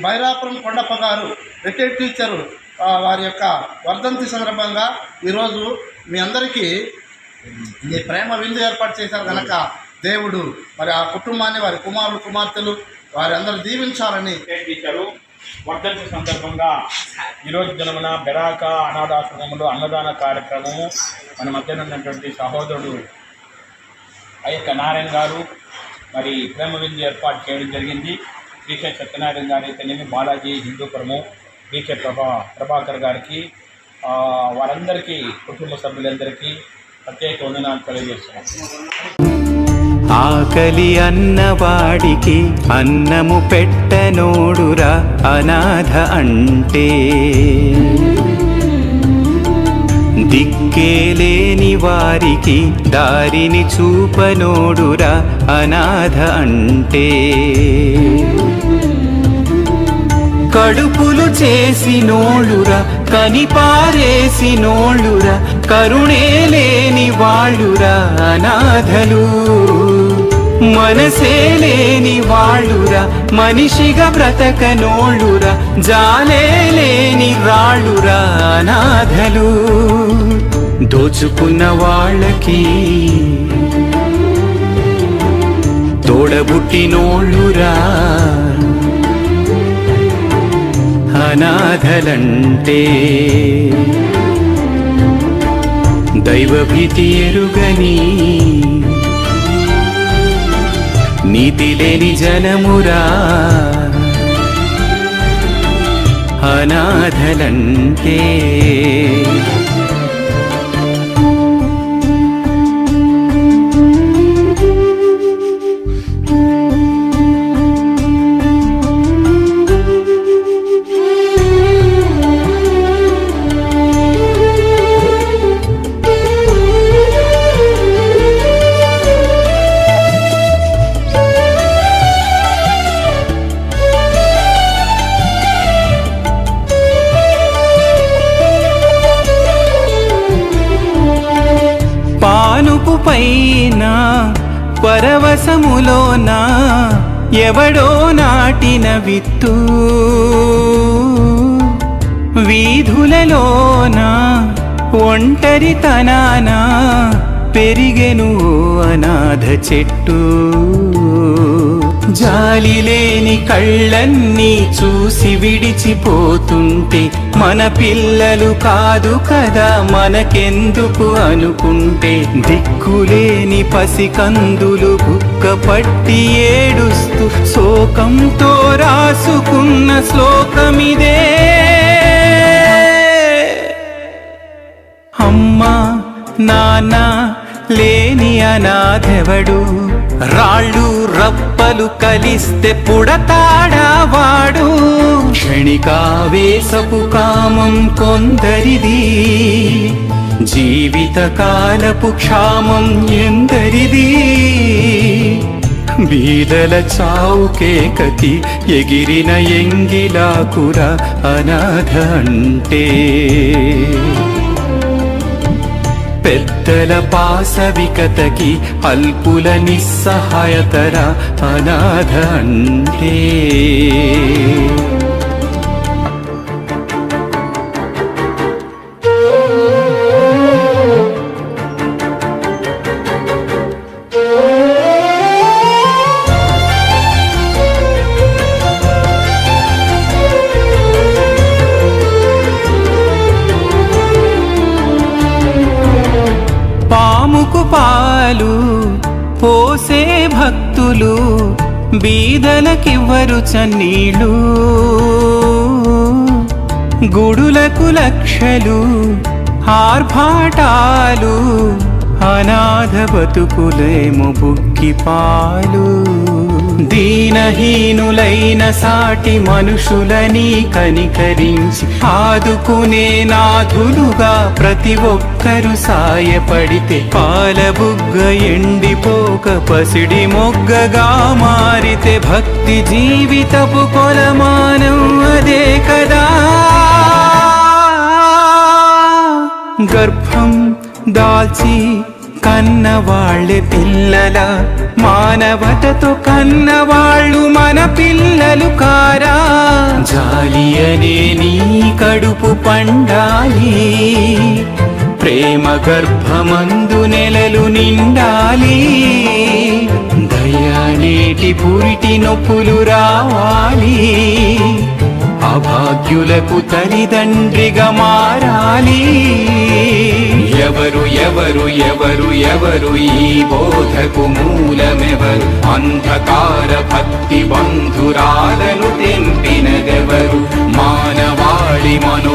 బైరాపురం కొండప్ప గారు retired teacher వారి యొక్క వర్ధంతి సందర్భంగా ఈరోజు మీ అందరికీ ఈ ప్రేమ విందు ఏర్పాటు చేశారు కనుక దేవుడు. మరి ఆ కుటుంబాన్ని వారి కుమారులు కుమార్తెలు వారి అందరూ దీవించాలని టీచరు వర్ధంతి సందర్భంగా ఈరోజు జనమున బెరాక అనాథాశ్రమంలో అన్నదాన కార్యక్రమము మన మధ్యన ఉన్నటువంటి సహోదరుడు అయ్యక్క నారాయణ గారు మరి ప్రేమ విందు ఏర్పాటు చేయడం జరిగింది. బీకే సత్యనారాయణ గారి అయితేనేమి బాలాజీ హిందూపురము బీకే ప్రభా ప్రభాకర్ గారికి ఆ, వారందరికీ కుటుంబ సభ్యులందరికీ ప్రత్యేక వందనాలు తెలియజేస్తున్నాం. ఆకలి అన్నవాడికి అన్నము పెట్టనోడురా అనాథ అంటే. దిక్కేలే వారికి దారిని చూపనోడురా అనాథ అంటే. కడుపులు చేసి నోళ్ళురా కనిపారేసి నోళ్ళురా కరుణే లేని వాళ్ళురా అనాథలు. మనసే లేని వాళ్ళురా మనిషిగా బ్రతకనోళ్ళురా జాలే లేని రాళ్ళురా అనాథలు. దోచుకున్న వాళ్ళకి తోడబుట్టినోళ్ళురా. అనాథలంటే దైవభీతి ఎరుగని నీతి లేని జనమురా. అనాథలంటే పైన పరవశములోన ఎవడో నాటిన విత్తు. వీధులలోన ఒంటరితనాన పెరిగెను అనాథ చెట్టు. జాలి లేని కళ్ళన్నీ చూసి విడిచిపోతుంటే మన పిల్లలు కాదు కదా మనకెందుకు అనుకుంటే? దిక్కులేని పసికందులు బుక్క పట్టి ఏడుస్తూ శోకంతో రాసుకున్న శ్లోకమిదే. అమ్మా నాన్న లేని అనాథెవడు? రాళ్ళు రప్పలు కలిస్తే పుడతాడా వాడు క్షణికావేశపు కామం కొందరిది. జీవిత కాలపు క్షామం ఎందరిది. బీదల చావుకే కతి ఎగిరిన ఎంగిలాకుర అనాథ అంటే. పెద్దల పాసవికతకి అల్పుల నిస్సహాయతర అనాథ అంటే. పోసే భక్తులు బీదలకివ్వరు చన్నీళ్ళు. గుడులకు లక్షలు ఆర్భాటాలు అనాథ బతుకులేము బుక్కి పాలు దీనహీనులైన సాటి మనుషులని కనికరించి ఆదుకునే నాథులుగా ప్రతి ఒక్కరు సాయపడితే పాలబుగ్గ ఎండిపోక పసిడి మొగ్గగా మారితే భక్తి జీవితపు కొలమానం అదే కదా. గర్భం దాల్చి కన్నవాళ్ళే పిల్లల? మానవతతో కన్నవాళ్ళు మన పిల్లలు కారా? జాలి అనే నీ కడుపు పండాలి. ప్రేమ గర్భమందు నెలలు నిండాలి. దయానేటి పురిటి నొప్పులు రావాలి. అభాగ్యులకు తల్లిదండ్రిగా మారాలి. ఎవరు ఎవరు ఎవరు ఎవరు ఈ బోధకు మూలమెవరు? అంధకార భక్తి బంధురాలను తెంపినదెవరు? మానవాళి మనో